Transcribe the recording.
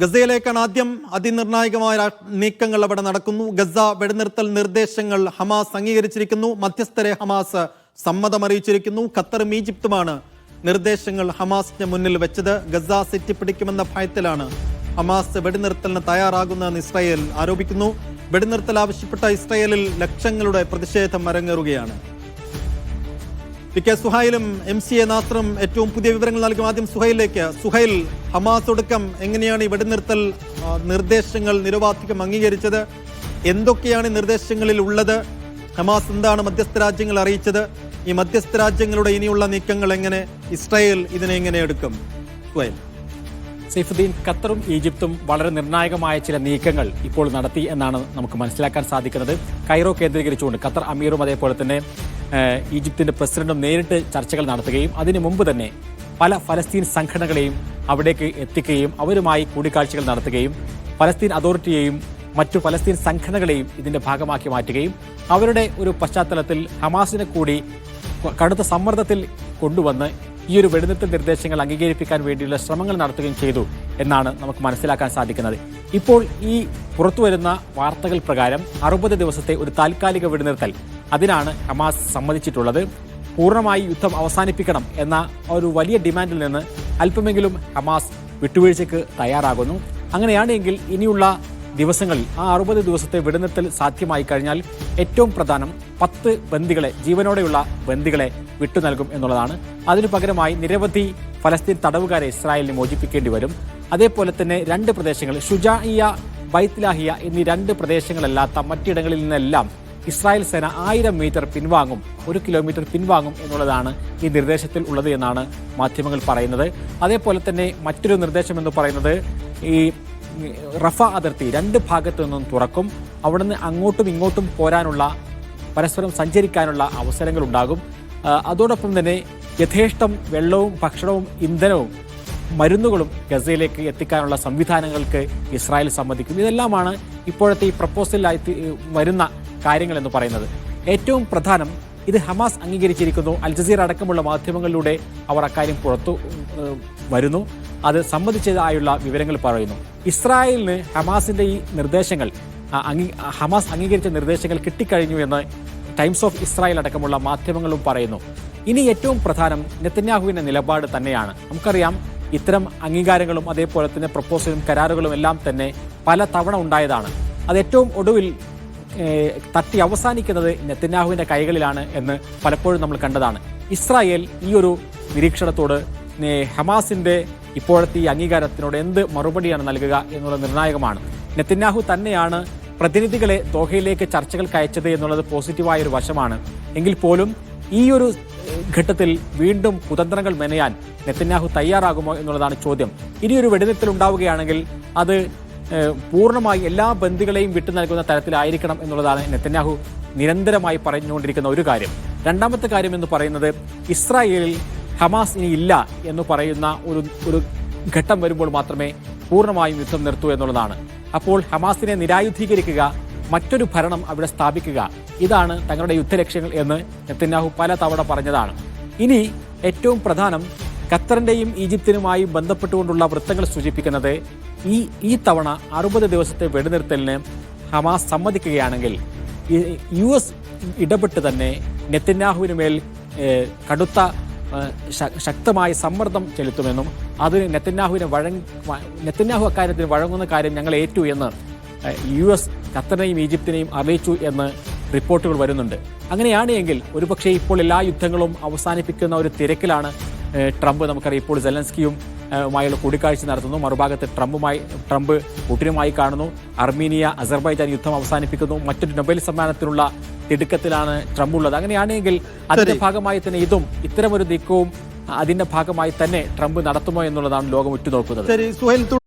ഗസയിലേക്കാണ് ആദ്യം അതിനിർണായകമായ നീക്കങ്ങൾ അവിടെ നടക്കുന്നു. ഗസ വെടിനിർത്തൽ നിർദ്ദേശങ്ങൾ ഹമാസ് അംഗീകരിച്ചിരിക്കുന്നു. മധ്യസ്ഥരെ ഹമാസ് സമ്മതം അറിയിച്ചിരിക്കുന്നു. ഖത്തറും ഈജിപ്തുമാണ് നിർദ്ദേശങ്ങൾ ഹമാസിന് മുന്നിൽ വെച്ചത്. ഗസ സിറ്റി പിടിക്കുമെന്ന ഭയത്തിലാണ് ഹമാസ് വെടിനിർത്തലിന് തയ്യാറാകുന്നതെന്ന് ഇസ്രായേൽ ആരോപിക്കുന്നു. വെടിനിർത്തൽ ആവശ്യപ്പെട്ട ഇസ്രായേലിൽ ലക്ഷങ്ങളുടെ പ്രതിഷേധം അരങ്ങേറുകയാണ്. പി കെ സുഹൈലും എം സി എ നാസറും ഏറ്റവും പുതിയ വിവരങ്ങൾ നൽകും ആദ്യം സുഹൈലിലേക്ക്. സുഹൈൽ ഹമാസ് ഒടുക്കം എങ്ങനെയാണ് ഈ വെടിനിർത്തൽ നിർദ്ദേശങ്ങൾ നിരവാധികം അംഗീകരിച്ചത്? എന്തൊക്കെയാണ് നിർദ്ദേശങ്ങളിൽ ഉള്ളത്? ഹമാസ് എന്താണ് മധ്യസ്ഥ രാജ്യങ്ങൾ അറിയിച്ചത്? ഈ മധ്യസ്ഥ രാജ്യങ്ങളുടെ ഇനിയുള്ള നീക്കങ്ങൾ എങ്ങനെ? ഇസ്രായേൽ ഇതിനെ എങ്ങനെ എടുക്കും? സുഹൈൽ. സൈഫുദ്ദീൻ ഖത്തറും ഈജിപ്തും വളരെ നിർണായകമായ ചില നീക്കങ്ങൾ ഇപ്പോൾ നടത്തി എന്നാണ് നമുക്ക് മനസ്സിലാക്കാൻ സാധിക്കുന്നത്. കൈറോ കേന്ദ്രീകരിച്ചുകൊണ്ട് ഖത്തർ അമീറും അതേപോലെ തന്നെ ഈജിപ്തിന്റെ പ്രസിഡന്റും നേരിട്ട് ചർച്ചകൾ നടത്തുകയും അതിനു മുമ്പ് തന്നെ പല ഫലസ്തീൻ സംഘടനകളെയും അവിടേക്ക് എത്തിക്കുകയും അവരുമായി കൂടിക്കാഴ്ചകൾ നടത്തുകയും ഫലസ്തീൻ അതോറിറ്റിയെയും മറ്റു ഫലസ്തീൻ സംഘടനകളെയും ഇതിന്റെ ഭാഗമാക്കി മാറ്റുകയും അവരുടെ ഒരു പശ്ചാത്തലത്തിൽ ഹമാസിനെ കൂടി കടുത്ത സമ്മർദ്ദത്തിൽ കൊണ്ടുവന്ന് ഈ ഒരു വെടിനിർത്തൽ നിർദ്ദേശങ്ങൾ അംഗീകരിപ്പിക്കാൻ വേണ്ടിയുള്ള ശ്രമങ്ങൾ നടത്തുകയും ചെയ്തു എന്നാണ് നമുക്ക് മനസ്സിലാക്കാൻ സാധിക്കുന്നത്. ഇപ്പോൾ ഈ പുറത്തുവരുന്ന വാർത്തകൾ പ്രകാരം അറുപത് ദിവസത്തെ ഒരു താൽക്കാലിക വെടിനിർത്തൽ അതിനാണ് ഹമാസ് സമ്മതിച്ചിട്ടുള്ളത്. പൂർണമായി യുദ്ധം അവസാനിപ്പിക്കണം എന്ന ഒരു വലിയ ഡിമാൻഡിൽ നിന്ന് അല്പമെങ്കിലും ഹമാസ് വിട്ടുവീഴ്ചയ്ക്ക് തയ്യാറാകുന്നു. അങ്ങനെയാണെങ്കിൽ ഇനിയുള്ള ദിവസങ്ങളിൽ ആ അറുപത് ദിവസത്തെ വെടിനിർത്തൽ സാധ്യമായി കഴിഞ്ഞാൽ ഏറ്റവും പ്രധാനം പത്ത് ബന്ദികളെ ജീവനോടെയുള്ള ബന്ദികളെ വിട്ടു നൽകും എന്നുള്ളതാണ്. അതിനു പകരമായി നിരവധി ഫലസ്തീൻ തടവുകാരെ ഇസ്രായേലിന് മോചിപ്പിക്കേണ്ടി വരും. അതേപോലെ തന്നെ രണ്ട് പ്രദേശങ്ങൾ ഷുജാഇയ ബൈത്ലാഹിയ എന്നീ രണ്ട് പ്രദേശങ്ങളല്ലാത്ത മറ്റിടങ്ങളിൽ നിന്നെല്ലാം ഇസ്രായേൽ സേന ആയിരം മീറ്റർ പിൻവാങ്ങും ഒരു കിലോമീറ്റർ പിൻവാങ്ങും എന്നുള്ളതാണ് ഈ നിർദ്ദേശത്തിൽ ഉള്ളത് എന്നാണ് മാധ്യമങ്ങൾ പറയുന്നത്. അതേപോലെ തന്നെ മറ്റൊരു നിർദ്ദേശം എന്ന് പറയുന്നത് ഈ റഫ അതിർത്തി രണ്ട് ഭാഗത്തു നിന്നും തുറക്കും. അവിടുന്ന് അങ്ങോട്ടും ഇങ്ങോട്ടും പോരാനുള്ള പരസ്പരം സഞ്ചരിക്കാനുള്ള അവസരങ്ങൾ ഉണ്ടാകും അതോടൊപ്പം തന്നെ യഥേഷ്ടം വെള്ളവും ഭക്ഷണവും ഇന്ധനവും മരുന്നുകളും ഗസയിലേക്ക് എത്തിക്കാനുള്ള സംവിധാനങ്ങൾക്ക് ഇസ്രായേൽ സമ്മതിക്കും. ഇതെല്ലാമാണ് ഇപ്പോഴത്തെ ഈ പ്രപ്പോസലിലായി വരുന്ന കാര്യങ്ങൾ എന്ന് പറയുന്നത്. ഏറ്റവും പ്രധാനം ഇത് ഹമാസ് അംഗീകരിച്ചിരിക്കുന്നു. അൽ ജസീർ അടക്കമുള്ള മാധ്യമങ്ങളിലൂടെ അവർ അക്കാര്യം പുറത്തു വരുന്നു. അത് സംബന്ധിച്ചതായുള്ള വിവരങ്ങൾ പറയുന്നു. ഇസ്രായേലിന് ഹമാസിന്റെ ഈ നിർദ്ദേശങ്ങൾ ഹമാസ് അംഗീകരിച്ച നിർദ്ദേശങ്ങൾ കിട്ടിക്കഴിഞ്ഞു എന്ന് ടൈംസ് ഓഫ് ഇസ്രായേൽ അടക്കമുള്ള മാധ്യമങ്ങളും പറയുന്നു. ഇനി ഏറ്റവും പ്രധാനം നെത്തന്യാഹുവിന്റെ നിലപാട് തന്നെയാണ്. നമുക്കറിയാം ഇത്തരം അംഗീകാരങ്ങളും അതേപോലെ തന്നെ പ്രപ്പോസലും കരാറുകളും എല്ലാം തന്നെ പല തവണ ഉണ്ടായതാണ്. അത് ഏറ്റവും ഒടുവിൽ തട്ടി അവസാനിക്കുന്നത് നെത്തന്യാഹുവിന്റെ കൈകളിലാണ് എന്ന് പലപ്പോഴും നമ്മൾ കണ്ടതാണ്. ഇസ്രായേൽ ഈ ഒരു നിരീക്ഷണത്തോട് ഹമാസിന്റെ ഇപ്പോഴത്തെ ഈ അംഗീകാരത്തിനോട് എന്ത് മറുപടിയാണ് നൽകുക എന്നുള്ളത് നിർണായകമാണ്. നെത്തന്യാഹു തന്നെയാണ് പ്രതിനിധികളെ ദോഹയിലേക്ക് ചർച്ചകൾക്ക് അയച്ചത് എന്നുള്ളത് പോസിറ്റീവായ ഒരു വശമാണ്. എങ്കിൽ പോലും ഈ ഒരു ഘട്ടത്തിൽ വീണ്ടും കുതന്ത്രങ്ങൾ മെനയാൻ നെത്തന്യാഹു തയ്യാറാകുമോ എന്നുള്ളതാണ് ചോദ്യം. ഇനിയൊരു വെടിനിർത്തൽ ഉണ്ടാവുകയാണെങ്കിൽ അത് പൂർണമായി എല്ലാ ബന്ദികളെയും വിട്ടു നൽകുന്ന തരത്തിലായിരിക്കണം എന്നുള്ളതാണ് നെത്തന്യാഹു നിരന്തരമായി പറഞ്ഞുകൊണ്ടിരിക്കുന്ന ഒരു കാര്യം. രണ്ടാമത്തെ കാര്യം എന്ന് പറയുന്നത് ഇസ്രായേലിൽ ഹമാസ് ഇനി ഇല്ല എന്ന് പറയുന്ന ഒരു ഒരു ഘട്ടം വരുമ്പോൾ മാത്രമേ പൂർണമായും യുദ്ധം നിർത്തൂ എന്നുള്ളതാണ്. അപ്പോൾ ഹമാസിനെ നിരായുധീകരിക്കുക മറ്റൊരു ഭരണം അവിടെ സ്ഥാപിക്കുക ഇതാണ് തങ്ങളുടെ യുദ്ധലക്ഷ്യങ്ങൾ എന്ന് നെത്തന്യാഹു പല തവണ പറഞ്ഞതാണ്. ഇനി ഏറ്റവും പ്രധാനം ഖത്തറിന്റെയും ഈജിപ്തിനുമായി ബന്ധപ്പെട്ടുകൊണ്ടുള്ള വൃത്തങ്ങൾ സൂചിപ്പിക്കുന്നത് ഈ ഈ തവണ അറുപത് ദിവസത്തെ വെടിനിർത്തലിന് ഹമാസ് സമ്മതിക്കുകയാണെങ്കിൽ യു എസ് ഇടപെട്ട് തന്നെ നെത്തന്യാഹുവിന് മേൽ കടുത്ത ശക്തമായ സമ്മർദ്ദം ചെലുത്തുമെന്നും അതിന് നെത്തന്യാഹുവിനെ വഴങ് നെത്തന്യാഹു അക്കാര്യത്തിന് വഴങ്ങുന്ന കാര്യം ഞങ്ങൾ ഏറ്റു എന്ന് യു എസ് ഖത്തറിനെയും ഈജിപ്തിനെയും അറിയിച്ചു എന്ന് റിപ്പോർട്ടുകൾ വരുന്നുണ്ട്. അങ്ങനെയാണ് എങ്കിൽ ഒരുപക്ഷെ ഇപ്പോൾ എല്ലാ യുദ്ധങ്ങളും അവസാനിപ്പിക്കുന്ന ഒരു തിരക്കിലാണ് ട്രംപ്. നമുക്കറിയാം ഇപ്പോൾ സെലൻസ്കിയും മായുള്ള കൂടിക്കാഴ്ച നടത്തുന്നു. മറുഭാഗത്ത് ട്രംപുമായി ട്രംപ് പുടിനുമായി കാണുന്നു. അർമീനിയ അസർബൈജാൻ യുദ്ധം അവസാനിപ്പിക്കുന്നു. മറ്റൊരു നൊബേൽ സമ്മാനത്തിനുള്ള തിടുക്കത്തിലാണ് ട്രംപ് ഉള്ളത് അങ്ങനെയാണെങ്കിൽ അതിന്റെ ഭാഗമായി തന്നെ ഇതും ഇത്തരമൊരു നീക്കവും അതിന്റെ ഭാഗമായി തന്നെ ട്രംപ് നടത്തുമോ എന്നുള്ളതാണ് ലോകം ഉറ്റുനോക്കുന്നത്.